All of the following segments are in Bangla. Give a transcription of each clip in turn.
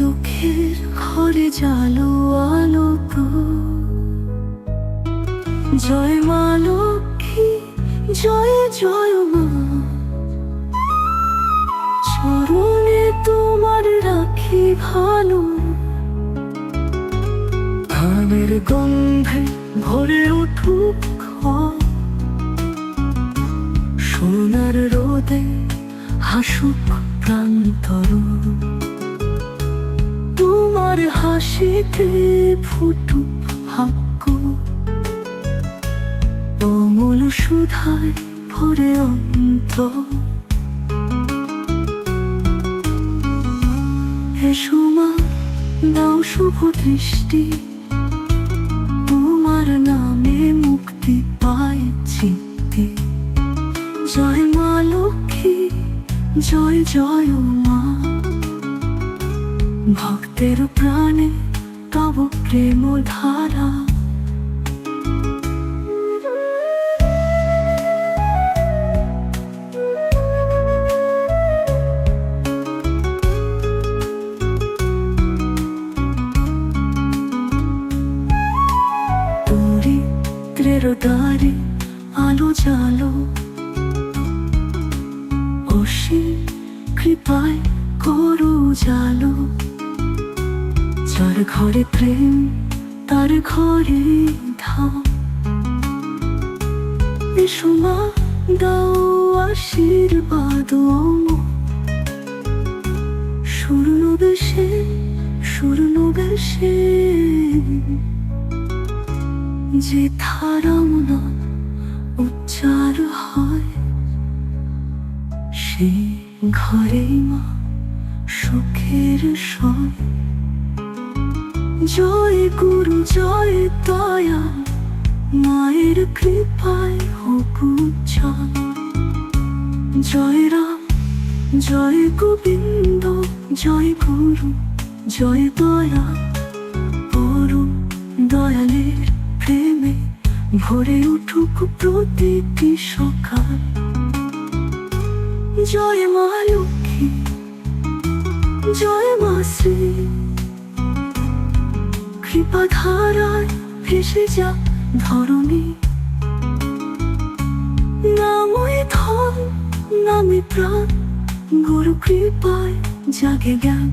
দুঃখের ঘরে জালো আলোক জয় মা লক্ষ্মী, জয় জয় মা। চরণে তোমার রাখি ভালো। ধানের গন্ধে ভরে উঠুক। সোনার রোদে হাসুক প্রান্তর। তোমার হাসিতে ফুটুক ভাগ্য অমল সুধায় ভরে অন্ত এসো মা দাও শুভ দৃষ্টি। তোমার নামে মুক্তি পায় চিত্তে। জয় মা লক্ষ্মী, জয় জয় মা। ভক্তের প্রাণে তব প্রেম ধারা দ্বারে আলো জালো অসীম কৃপায় করো জালো। যার ঘরে প্রেম, তার ঘরে ধাম দাও আশীর্বাদ স্বর্ণ বেশে স্বর্ণ বেশে যে ধারণা উচ্চার হয়, সে ঘরেই মা সুখের সয়। জয় গুরু, জয় দয়া। মায়ের কৃপায় হোক জয় রাম, জয় গোবিন্দ, জয় গুরু, জয় দয়া। অরুণ দয়ালের প্রেমে ভরে উঠুক প্রতিটি সকাল। জয় মা লক্ষ্মী, জয় মা শ্রী। কৃপা ধারায় ভেসে যা ধরণী। নামই ধন নামে প্রাণ, গুরু কৃপায় জাগে জ্ঞান।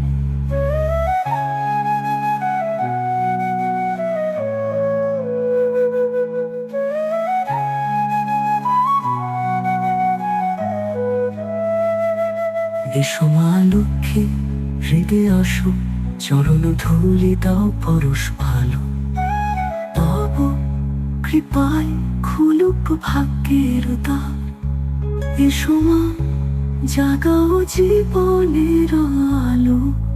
এসো মা লক্ষ্মী হৃদে আসো চরণ ধুলি দাও পরশ ভালো। তব কৃপায় খুলুক ভাগ্যের দ্বার। এ সময় জাগাও জীবনের আলো।